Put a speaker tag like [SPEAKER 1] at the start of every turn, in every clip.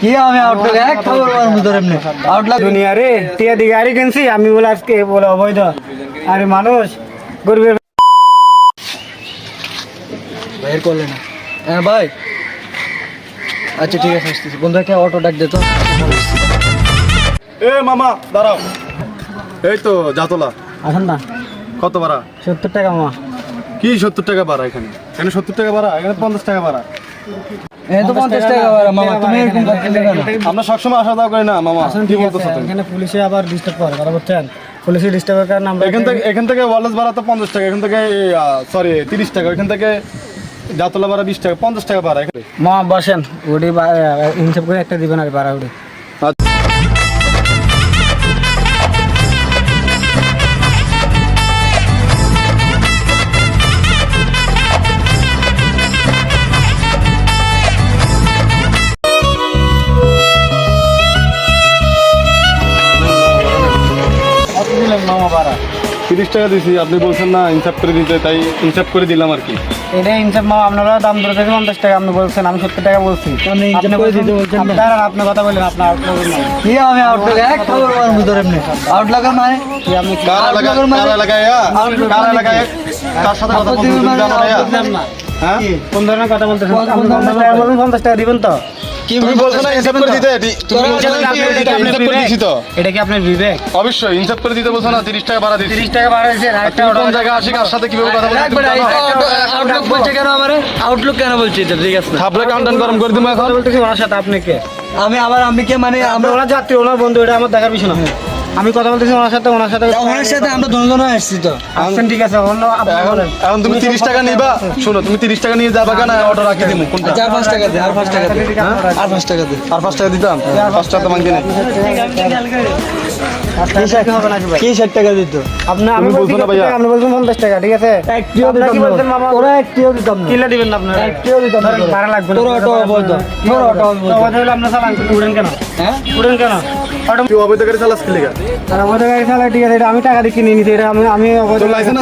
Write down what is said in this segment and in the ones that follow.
[SPEAKER 1] কি আমি আউটলুক? এক খবর মারবো তোর এমনি। আউটলুক
[SPEAKER 2] দুনিয়া রে টিয়া দিকে গাড়ি কিনছি আমি বলে আজকে বলে অবৈধ। আরে মানুষ গরিবের
[SPEAKER 1] বের করলে না। হ্যাঁ ভাই। আচ্ছা ঠিক আছে আসতেছি। বন্ধু একটা অটো ডাক দে তো।
[SPEAKER 3] এ মামা দাঁড়াও। এই তো জাতলা।
[SPEAKER 2] আসেন না।
[SPEAKER 3] কত ভাড়া?
[SPEAKER 2] সত্তর টাকা মামা।
[SPEAKER 3] কি সত্তর টাকা ভাড়া এখানে? এখানে সত্তর টাকা ভাড়া এখানে পঞ্চাশ টাকা ভাড়া। আমরা সবসময় আসা দাওয়া করি না মামা। কি বলতেছো
[SPEAKER 2] এখানে পুলিশে আবার ডিস্টার্ব করে কথা বলছেন পুলিশে ডিস্টার্বের কারণে আমরা
[SPEAKER 3] এখান থেকে এখান থেকে ওয়ালেস ভাড়া তো পঞ্চাশ টাকা এখান থেকে সরি তিরিশ টাকা এখান থেকে জাতলা ভাড়া বিশ টাকা পঞ্চাশ টাকা ভাড়া এখানে।
[SPEAKER 2] মামা বসেন ওটি হিসাব করে একটা দিবেন আর ভাড়া ওটি
[SPEAKER 3] তিরিশ টাকা দিছি আপনি বলছেন না ইনসাফ করে দিতে তাই ইনসাফ করে দিলাম আর কি।
[SPEAKER 2] এটা হিসাব মামা আপনারা দাম ধরেছে পঞ্চাশ টাকা আপনি বলছেন আমি সত্তর টাকা বলছি।
[SPEAKER 1] আপনি হিসাব করে দিতে বলছেন না?
[SPEAKER 2] আপনি আপনি কথা বলেন আপনার
[SPEAKER 1] কি আমি আউটলুক এক খবর মারবো তোর এমনি আউটলুকের মানে?
[SPEAKER 2] কি আপনি
[SPEAKER 3] কার
[SPEAKER 1] মানে-
[SPEAKER 3] কার আ? কার
[SPEAKER 1] মানে
[SPEAKER 3] কার সাথে কথা বলছেন?
[SPEAKER 1] মানে
[SPEAKER 3] না।
[SPEAKER 1] Outlook
[SPEAKER 3] yeah?
[SPEAKER 1] না।
[SPEAKER 3] হ্যাঁ?
[SPEAKER 2] কোন ধরনের কথা? বলবেন পঞ্চাশ টাকা দিবেন তো?
[SPEAKER 3] তুমি বলছো না? ইনসাফ করে দিতে তুমি বলছো না
[SPEAKER 1] বলছো
[SPEAKER 3] কি
[SPEAKER 1] আপনি
[SPEAKER 3] এটা ইনসাফ করে দিছি তো?
[SPEAKER 2] এটা কি আপনার বিবেক?
[SPEAKER 3] অবশ্যই ইনসাফ করে দিতে বলছো না তিরিশ টাকা ভাড়া দিচ্ছি।
[SPEAKER 2] তিরিশ টাকা ভাড়া দিয়েছেন
[SPEAKER 3] আর কোন জায়গায় আসি কার সাথে কীভাবে কথা বলছি
[SPEAKER 1] আউটলুক বলছে কেন আমারে? আউটলুক কেন বলছি এটা ঠিক আছে?
[SPEAKER 3] থাপড়ে কাউন্টান গরম করে দিবো এখন।
[SPEAKER 2] বলতেছি ওনার সাথে আপনি কে?
[SPEAKER 1] আমি আবার আমি কে মানে
[SPEAKER 2] আমরা
[SPEAKER 1] আমরা
[SPEAKER 2] ওনার যাত্রী ওনার বন্ধু এটা আমার দেখার বিষয় না। আমি কথা বলতেছি ওনার সাথে ওনার সাথে
[SPEAKER 1] ওনার সাথে আমরা দুজন আসছি তো।
[SPEAKER 2] আসছেন ঠিক আছে অন্য
[SPEAKER 3] এখন এখন তুমি তিরিশ টাকা নিবা শোনো তুমি তিরিশ টাকা নিয়ে যাবা কেন? অটো রাখি দিমু কোনটা?
[SPEAKER 1] চার পাঁচ টাকা দে আর পাঁচ টাকা দে। হ্যাঁ? আর পাঁচ টাকা দে।
[SPEAKER 3] আর পাঁচ টাকা দিতাম পাঁচ টাকা তো মাঙ্গি নেই
[SPEAKER 2] কি ষাট হবে নাকি ভাই
[SPEAKER 1] কি ষাট টাকা দিত?
[SPEAKER 2] আপনি আমি
[SPEAKER 3] তুমি না ভাইয়া?
[SPEAKER 2] টাকা, আপনি বলছেন পঞ্চাশ টাকা ঠিক আছে?
[SPEAKER 1] একটিও দিতাম না।
[SPEAKER 2] বলছেন
[SPEAKER 1] একটিও দিতাম না।
[SPEAKER 2] কিলা দিবেন না আপনারা?
[SPEAKER 1] একটিও দিতাম না
[SPEAKER 2] ভাড়া লাগবে
[SPEAKER 1] তোর অটো অবৈধ। তোর অটো অবৈধ।
[SPEAKER 2] অবৈধ হলে আপনার চালান উড়েন কেন?
[SPEAKER 1] হ্যাঁ?
[SPEAKER 2] উড়েন কেন? অটো
[SPEAKER 3] তুই অবৈধ গাড়ি চালাস কি লেগা?
[SPEAKER 2] আর অবৈধ গাড়ি চালায় ঠিক আছে এটা আমি টাকা দিয়ে কিনে নিছি আমি আমি আমার
[SPEAKER 3] লাইসেন্স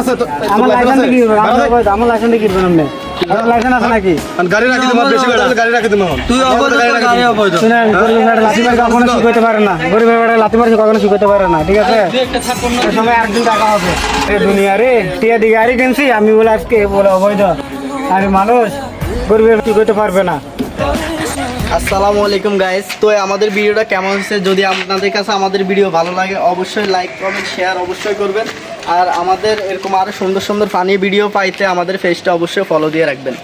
[SPEAKER 2] আমার লাইসেন্স কি করবেন আপনি। লাইসেন্স আছে নাকি?
[SPEAKER 3] গাড়ি রাখি দিবো বেশি করে গাড়ি রাখি দিবো
[SPEAKER 1] তুই অবৈধ গাড়ি অবৈধ।
[SPEAKER 2] শুনেন গরিবের বেড়া লাথি মারি কখনো শিখাইতে পারে না। গরিবের বেড়া লাথি মারি কখনো শিখাইতে পারে না ঠিক আছে? সময় একদিন টাকা হবে। এ দুনিয়া রে টিয়া দিকে গাড়ি কিনছি আমি বলে আজকে বলে অবৈধ। আরে মানুষ গরিবের কি করতে পারবে না।
[SPEAKER 4] আসসালামু আলাইকুম গাইস তো আমাদের ভিডিওটা কেমন হচ্ছে যদি আপনাদের কাছে আমাদের ভিডিও ভালো লাগে অবশ্যই লাইক কমেন্ট শেয়ার অবশ্যই করবেন। আর আমাদের এরকম আরও সুন্দর সুন্দর ফানি ভিডিও পাইতে আমাদের ফেসটা অবশ্যই ফলো দিয়ে রাখবেন।